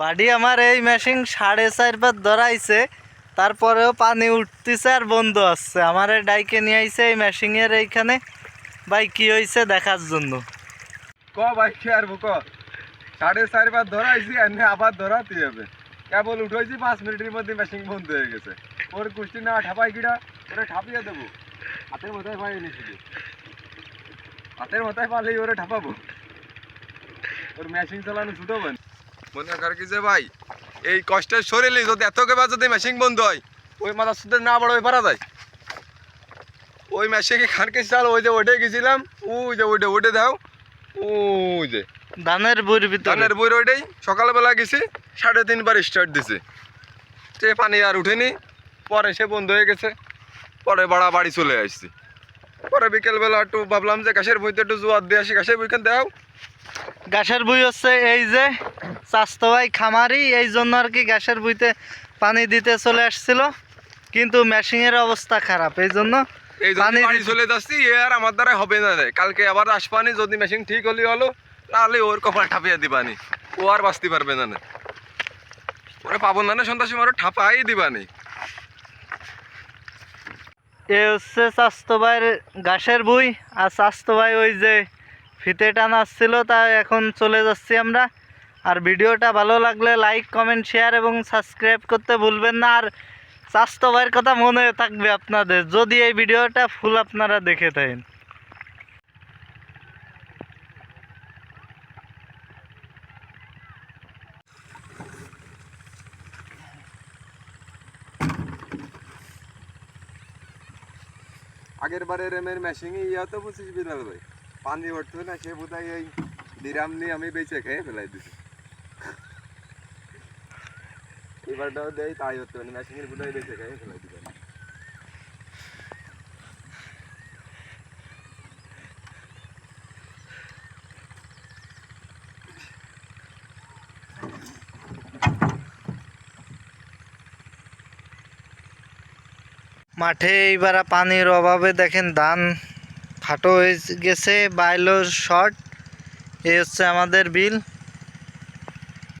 বাড়ি আমার এই মেশিন সাড়ে চারবার ধরাইছে, তারপরেও পানি উঠতেছে আর বন্ধ আসছে আমার ডাইকে নিয়ে আইছে এই মেশিনের এইখানে। ভাই, কি হয়েছে দেখার জন্য? ক ভাই, কি আর ক সাড়ে চারবার ধরাইছি, এনে আবার ধরাতে হবে। কেবল উঠেছি পাঁচ মিনিটের মধ্যে মেশিন বন্ধ হয়ে গেছে। ওর কুষ্টি না ঠাপাই কিনা, ওরা ঠাপিয়ে দেবো। হাতের মাথায় পাই শুধু হাতের মাথায় পালেই ওরা ঠাপাবো। ওর মেশিন চালানো ছুটো বোন। মনে কর কি যে ভাই এই কষ্টের শরীরে যদি এত কেবার যদি মেশিন বন্ধ হয় ওই মাথা সুদে না বড় হয়ে পারা যায়। ওই মেশিনে খানকে চাল ওই যে ওঠে গেছিলাম ওই যে ওইটা ওঠে দাও ওই যে। ধানের বুড়ির ভিতরে। ধানের বই ওইটাই সকালবেলা গেছি সাড়ে তিনবার স্টার্ট দিছে। সে পানি আর উঠেনি পরে সে বন্ধ হয়ে গেছে পরে বাড়া বাড়ি চলে আসছি। পরে বিকেলবেলা একটু ভাবলাম যে গাছের বইতে একটু জোয়ার দিয়ে আসি। গাছের বইখান দাও? গাছের বুই হচ্ছে এই যে স্বাস্থ্য ভাই খামারি এই জন্য আর কি গাছের বুইতে পানি দিতে চলে আসছিল। কিন্তু মেশিনের অবস্থা খারাপ এই জন্য এই জন্য পানি চলে যাচ্ছি এ আর আমার দ্বারা হবে না রে। কালকে আবার আসবানি যদি মেশিন ঠিক হলি হলো তাহলে ওর কপাল ঠাপিয়ে দিবানি। ও আর বাঁচতে পারবে না ওরে পাবো না সময় ঠাপাই দিবানি। এ হচ্ছে স্বাস্থ্য ভাইয়ের ঘাসের বই আর স্বাস্থ্য ভাই ওই যে ফিতে টান আসছিল তা এখন চলে যাচ্ছি আমরা। আর ভিডিওটা ভালো লাগলে লাইক, কমেন্ট, শেয়ার এবং সাবস্ক্রাইব করতে ভুলবেন না। আর স্বাস্থ্য ভাইয়ের কথা মনে থাকবে আপনাদের, যদি এই ভিডিওটা ফুল আপনারা দেখে থাকেন। আগের বারে রেমের মেশিনে ইয়া তো বুঝিস বিলাল ভাই। পানি উঠতো না, সে বোধহয় এই বিরাম নিয়ে আমি বেঁচে খেয়ে ফেলাই দিছি। এবারটাও দেয়, তাই হতো মেশিনের বোধহয় বেঁচে খেয়ে ফেলাই দিবে মাঠে এইবার পানির অভাবে দেখেন ধান ফাটো হয়ে গেছে, বাইলোর শর্ট। এ হচ্ছে আমাদের বিল।